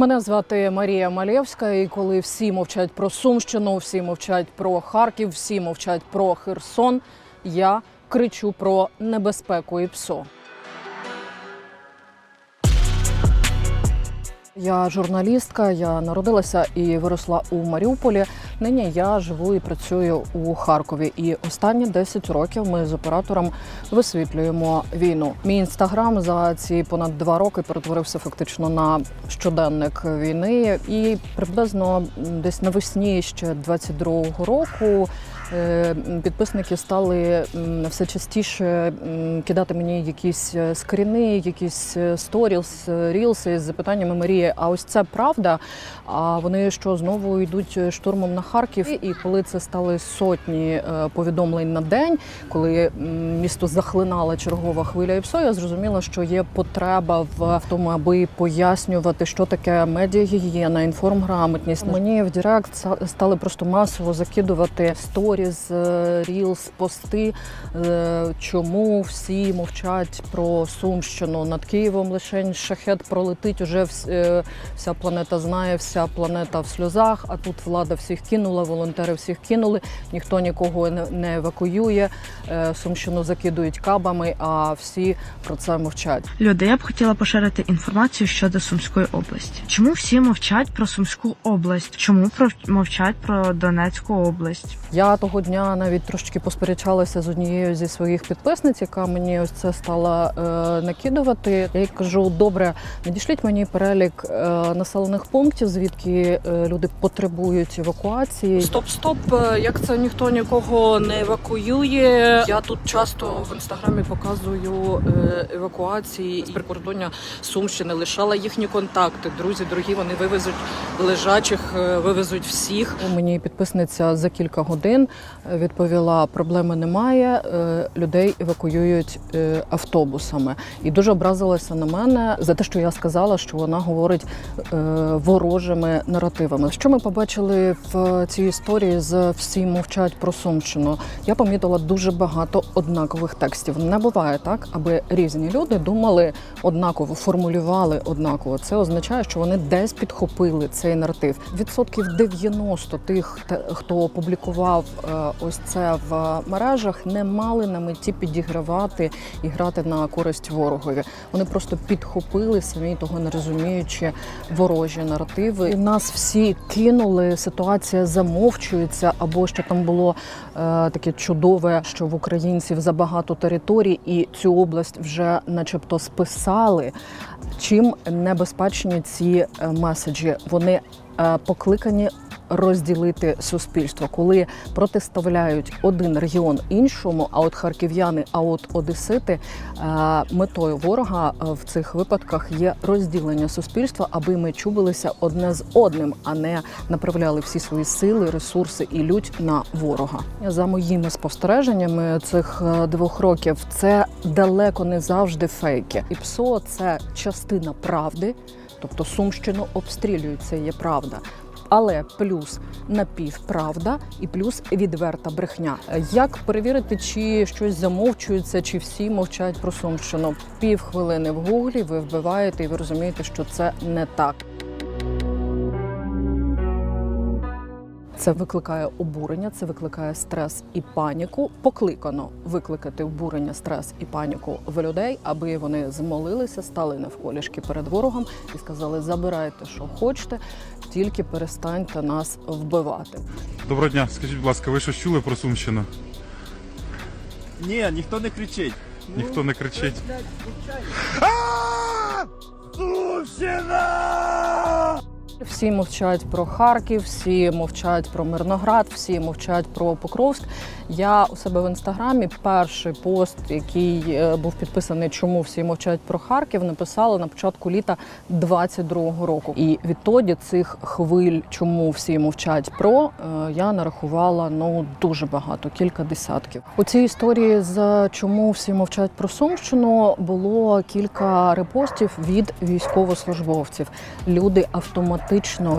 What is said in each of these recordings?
Мене звати Марія Малєвська, і коли всі мовчать про Сумщину, всі мовчать про Харків, всі мовчать про Херсон, я кричу про небезпеку і ПСО. Я журналістка, я народилася і виросла у Маріуполі. Нині я живу і працюю у Харкові. І останні 10 років ми з оператором висвітлюємо війну. Мій інстаграм за ці понад два роки перетворився фактично на щоденник війни. І приблизно десь навесні ще 22-го року. Е, Підписники стали все частіше кидати мені якісь е, скріни, якісь е, сторілс, рілси з запитаннями Марії. А ось це правда. А вони що знову йдуть штурмом на Харків? І коли це стали сотні повідомлень на день, коли місто захлинала чергова хвиля ІПСО, я зрозуміла, що є потреба в тому, аби пояснювати, що таке медіагігієна, інформграмотність. Мені в Директ ста- стали просто масово закидувати сторіз, е, рілс, пости, е, чому всі мовчать про Сумщину. Над Києвом лише шахет пролетить. Уже е, вся планета знає, вся планета в сльозах. А тут влада всіх кинула, волонтери всіх кинули. Ніхто нікого не- евакуює. Е, Сумщину закидують кабами, а всі про це мовчать. Люди, я б хотіла поширити інформацію щодо Сумської області. Чому всі мовчать про Сумську область? Чому про мовчать про Донецьку область? Я того дня навіть трошечки посперечалася з однією зі своїх підписниць, яка мені ось це стала е, накидувати. Я їй кажу: добре, надішліть мені перелік е, населених пунктів, звідки е, люди потребують евакуації. Стоп, стоп, як це ніхто нікого не евакуює. Я тут часто в інстаграмі показую е, евакуації з прикордоння Сумщини, лишала їхні контакти. Друзі, дорогі, вони вивезуть лежачих, вивезуть всіх. Мені підписниця за кілька годин відповіла: проблеми немає. е, Людей евакуюють е, автобусами, і дуже образилася на мене за те, що я сказала, що вона говорить е, ворожими наративами. Що ми побачили в цій історії з всі мовчать про Сумщину? Я помітила дуже багато однакових текстів. Не буває так, аби різні люди думали однаково, формулювали однаково. Це означає, що вони десь підхопили цей наратив. Відсотків 90 тих, хто опублікував ось це в мережах, не мали на меті підігравати і грати на користь ворогові. Вони просто підхопили самі того не розуміючи ворожі наративи. І нас всі кинули. Ситуація замовчується, або що там було е, таке чудове, що в українців забагато територій, і цю область вже, начебто, списали. Чим небезпечні ці е, меседжі? Вони е, покликані розділити суспільство, коли протиставляють один регіон іншому. А от харків'яни, а от одесити е, метою ворога е, в цих випадках є розділення суспільства, аби ми чубилися одне з одним, а не направляли всі свої сили, ресурси і лють на ворога. За моїми спостереженнями цих е, двох років це далеко не завжди фейки. І ПСО це частина правди, тобто Сумщину обстрілюють, є правда. Але плюс напівправда і плюс відверта брехня. Як перевірити, чи щось замовчується, чи всі мовчать про Сумщину? Пів хвилини в гуглі ви вбиваєте, і ви розумієте, що це не так. Це викликає обурення, це викликає стрес і паніку. Покликано викликати обурення, стрес і паніку в людей, аби вони змолилися, стали навколішки перед ворогом і сказали: забирайте, що хочете, тільки перестаньте нас вбивати. Доброго дня, скажіть, будь ласка, ви щось чули про Сумщину? Ні, ніхто не кричить. Ніхто не кричить. Сумщина! Всі мовчать про Харків, всі мовчать про Мирноград, всі мовчать про Покровськ. Я у себе в інстаграмі перший пост, який е, був підписаний, чому всі мовчать про Харків, написала на початку літа 22-го року. І відтоді цих хвиль, чому всі мовчать про, е, я нарахувала ну дуже багато, кілька десятків. У цій історії з чому всі мовчать про Сумщину було кілька репостів від військовослужбовців. Люди автоматично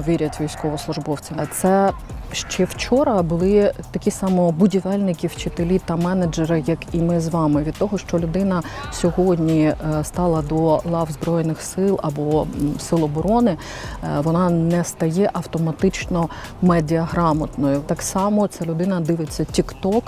вірять військовослужбовцям. Це Ще вчора були такі само будівельники, вчителі та менеджери, як і ми з вами. Від того, що людина сьогодні е, стала до лав збройних сил або сил оборони, е, вона не стає автоматично медіаграмотною. Так само ця людина дивиться TikTok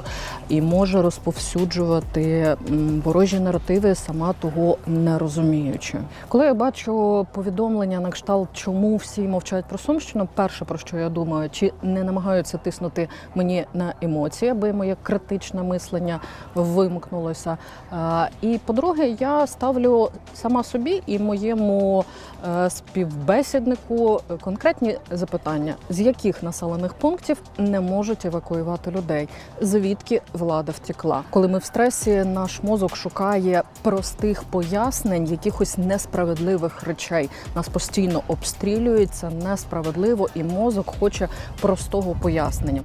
і може розповсюджувати ворожі наративи, сама того не розуміючи. Коли я бачу повідомлення на кшталт, чому всі мовчать про Сумщину, перше про що я думаю, чи не намагаються тиснути мені на емоції, аби моє критичне мислення вимкнулося. І по-друге, я ставлю сама собі і моєму е, співбесіднику конкретні запитання, з яких населених пунктів не можуть евакуювати людей, звідки влада втекла. Коли ми в стресі, наш мозок шукає простих пояснень, якихось несправедливих речей. Нас постійно обстрілюється несправедливо, і мозок хоче простого пояснення.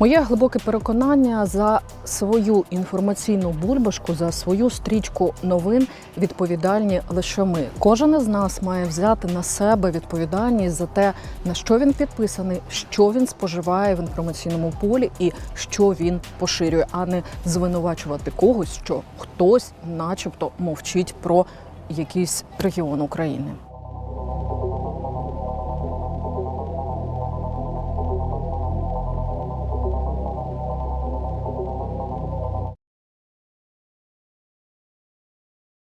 Моє глибоке переконання за свою інформаційну бульбашку, за свою стрічку новин відповідальні лише ми. Кожен із нас має взяти на себе відповідальність за те, на що він підписаний, що він споживає в інформаційному полі і що він поширює, а не звинувачувати когось, що хтось, начебто, мовчить про якийсь регіон України.